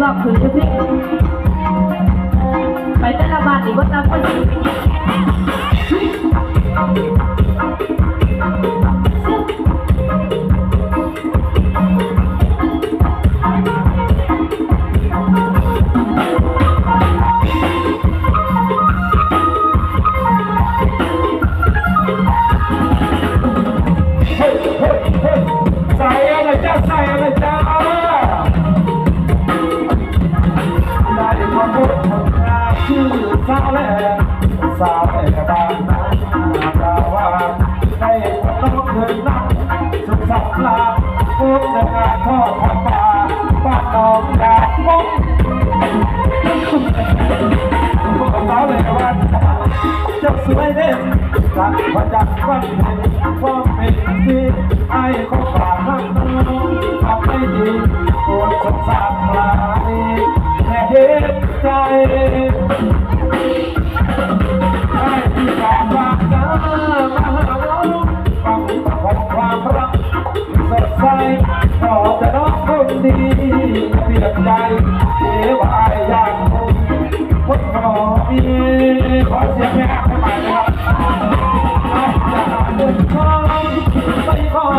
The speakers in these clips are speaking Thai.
ครับคิดว่าคือจะพิกไปแต่ละบ้านนี่ว่าจะไปเรักพระจักรวันเพ็ญความเป็นที่ไอ้ขอฝากน้ำน้องทำให้ดีปวดสงสารหลายแค่เห็นใจให้ที่ฝากฝากน้ำมาหาเราฟังของความรักสดใสขอแต่น้องคนดีเปลี่ยนใจเอ๋วายอยากคงคนขอมีขอเสียงแม่ให้ใหม่ครับ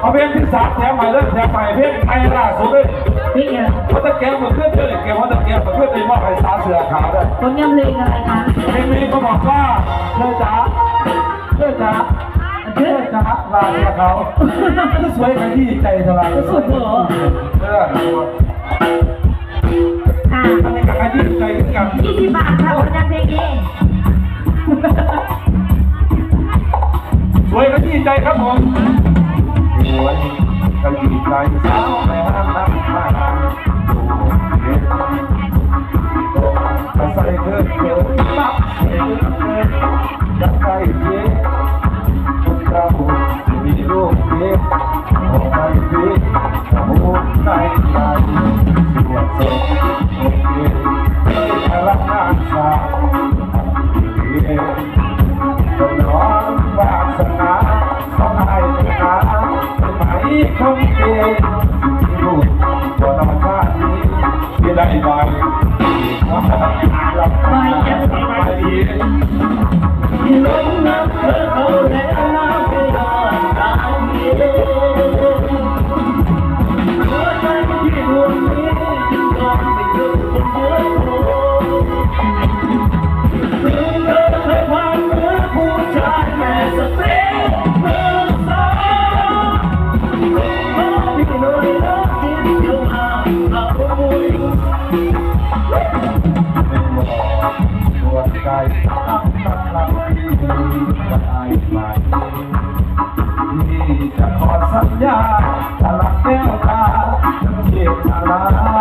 เอาเพลงที่สามแถมใหม่เลยแถมใหม่เพลงไทยล่าสุดเลยนี่ไงเขาตะแกรงมาขึ้นเลยแกว่าตะแกรงมาขึ้นเลยมอบให้สาวเสือขาวด้วยคนยำเลงอะไรคะเพลงนี้เขาบอกว่าเธอจ๋าเธอจ๋าเธอจ๋าลาเสือขาวสวยขยี้ใจสลายสุดเหรอเออค่ะอันนี้ก็ขยี้ใจเหมือนกันยี่สิบบาทค่ะคนยำเพลงนี้ ใจครับผมสวยขยี้ใจสาวแม่น้ำน้ำมาดูเด็กถ้าใส่เธอเกินปั๊บเกินเกินจะใส่เย็นคนเรามีลูกเย็น เดียวที่ลูกบนธรรมชาตินี้ที่ได้ไปไปจะไปไปดีลงน้ำเธอเขาแล้วน้ำไปนอนตามเย็นหัวใจที่ดวงนี้นอนไม่หยุดจนเมื่อโสัญญาตลับแก้ตาฉัเก็บอะไร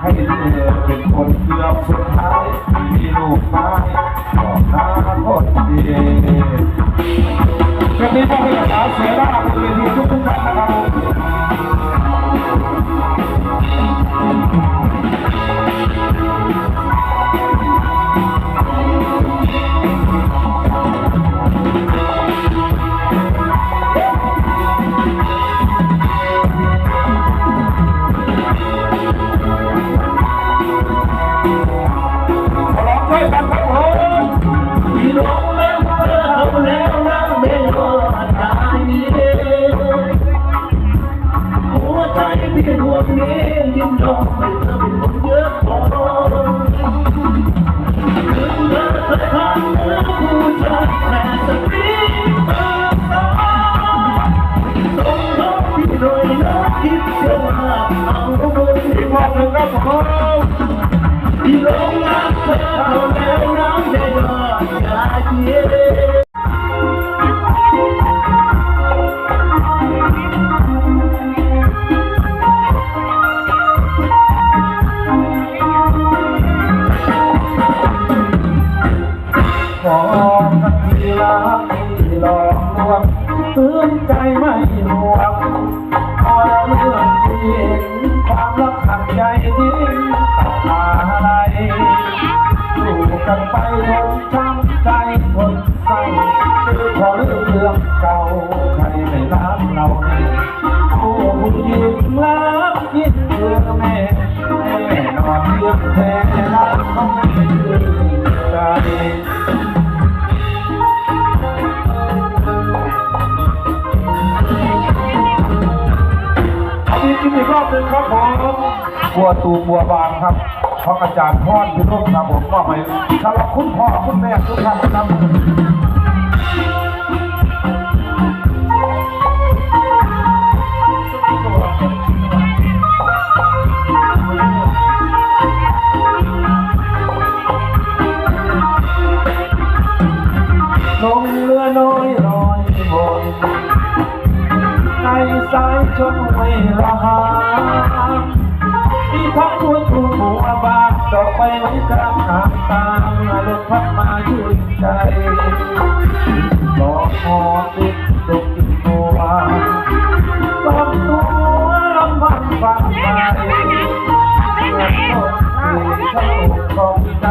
ให้เธอเป็นคนเกือบสุดท้ายมีลูกไม้บอกนาโคตรดีกระดิ่งก็เป็นสาวเสียดาย กับโฮที่ลงมาเพื่อเอาแล้วน้ำใจรอใจเย็ื้นใจไม่ห่วงพอเรื่องที่เนความรัก ใจที่มาอะไรอยู่กันไปลงช้ำใจคนเศร้าพรื่องเก่าใครไม่น้ำเรา บัวตูบัวบางครับเพราะอาจารย์พ่อที่ร่วมกับผมก็ไปสำหรับคุณพ่อคุณแม่ทุกท่านครับลงเรือน้อยลอยบนในสายชนไม่ละหา พระพุทุธหัวบาทดอกไปไว้กลางหางตาลมพัดมาอยู่ใจดอกหอติดดอกติดตัวลำตัวลำพันฟังไปเมื่อตกอยู่ทั้งของใจ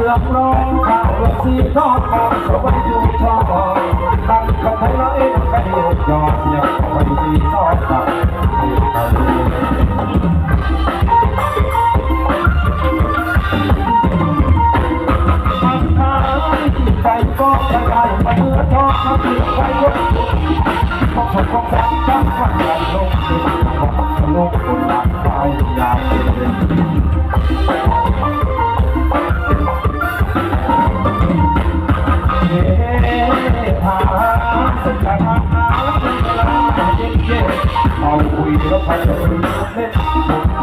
มืองร้องข้าวเมืองสีทอดทองสวัสดีอยู่ทองทองตั้งคนไทยร้อยกันอยู่ยอเสียงสวัสดีทอดทองไปก็ไปไปเมื่อทอดมาเพื่อ